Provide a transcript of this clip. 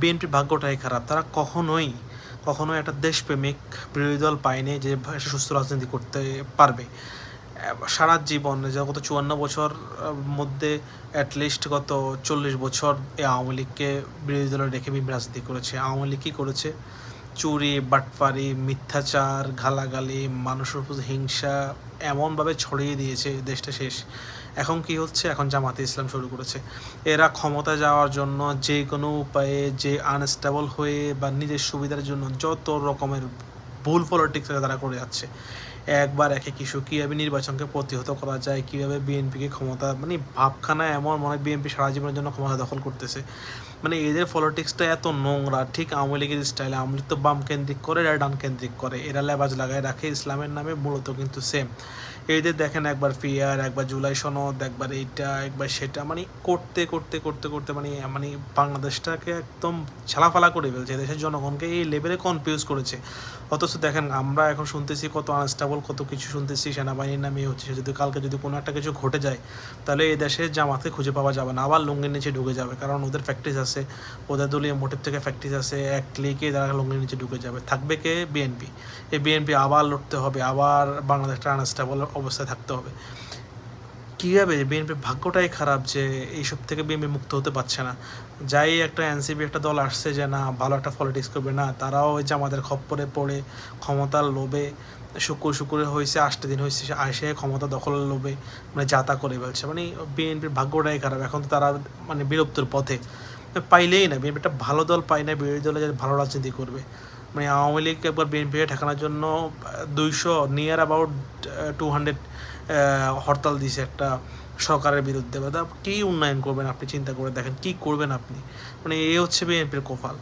বিএনপির ভাগ্যটাই খারাপ। তারা কখনোই কখনোই একটা দেশপ্রেমিক বিরোধী দল পায়নি যে সুস্থ রাজনীতি করতে পারবে। সারা জীবন, যে গত চুয়ান্ন বছর মধ্যে অ্যাটলিস্ট গত চল্লিশ বছর এই আওয়ামী লীগকে বিরোধী দলে রেখে বিএনপি রাজনীতি করেছে। আওয়ামী লীগ কী করেছে? চুরি, বাটপারি, মিথ্যাচার ঘালাগালি মানুষের উপর হিংসা এমনভাবে ছড়িয়ে দিয়েছে দেশটা শেষ। এখন কি হচ্ছে? এখন জামাতে ইসলাম শুরু করেছে। এরা ক্ষমতা যাওয়ার জন্য যে কোনো উপায়ে যে আনস্টেবল হয়ে বা নিজের সুবিধার জন্য যত রকমের ভুল পলিটিক্স তারা করে যাচ্ছে। একবার একে কিছু কীভাবে নির্বাচনকে প্রতিহত করা যায়, কীভাবে বিএনপিকে ক্ষমতা মানে ভাবখানা এমন মনে হয় বিএনপি সারা জীবনের জন্য ক্ষমতা দখল করতেছে। মানে এদের পলিটিক্সটা এত নোংরা, ঠিক আওয়ামী লীগের স্টাইলে আওয়ামী লীগ তো বাম কেন্দ্রিক করে, এরা ডান কেন্দ্রিক করে, এরা লেবাজ লাগায় রাখে, ইসলামের নামে মূলত কিন্তু সেম এদের দেখেন একবার ফিয়ার একবার জুলাই সনদ, একবার এইটা, একবার সেটা মানে করতে করতে করতে করতে মানে মানে বাংলাদেশটাকে একদম ছালাফালা করে ফেলছে। দেশের জনগণকে এই লেভেলে কনফিউজ করেছে। অথচ দেখেন আমরা এখন শুনতেছি কত আনস্টেবল কত কিছু শুনতেছি, সেনাবাহিনীর নামে হচ্ছে যদি কালকে যদি কোনো একটা কিছু ঘটে যায়, তাহলে এই দেশে জামাতে খুঁজে পাওয়া যাবে না, আবার লুঙ্গির নিচে ঢুকে যাবে, কারণ ওদের ফ্যাক্টরিজ আছে, ওদের দলীয় মোটিভ থেকে ফ্যাক্টরিজ আছে, এক ক্লিকে তারা লুঙ্গির নিচে ঢুকে যাবে, থাকবে কে? বিএনপি এই বিএনপি আবার লড়তে হবে, আবার বাংলাদেশটা আনস্টেবল অবস্থায় থাকতে হবে। কীভাবে বিএনপির ভাগ্যটাই খারাপ যে এইসব থেকে বিএনপি মুক্ত হতে পারছে না? যাই একটা এনসিপি একটা দল আসছে যে না, ভালো একটা পলিটিক্স করবে, না, তারাও ওই যে আমাদের খপ্পরে পড়ে, ক্ষমতার লোভে, শুকুর শুক্রে হয়েছে আটটা দিন হয়েছে আসে ক্ষমতা দখলের লোভে মানে যাতা করে ফেলছে। মানে বিএনপির ভাগ্যটাই খারাপ। এখন তো তারা মানে বিলুপ্তর পথে। পাইলেই না বিএনপি একটা ভালো দল পায় না, বিরোধী দলে যে ভালো রাজনীতি করবে। মানে আওয়ামী লীগ একবার বিএনপিকে ঠেকানোর জন্য দুইশো near about two hundred hartal দিয়েছে একটা সরকারের বিরুদ্ধে। বা তা কী উন্নয়ন করবেন আপনি? চিন্তা করে দেখেন, কী করবেন আপনি? মানে এ হচ্ছে বিএনপির কোফাল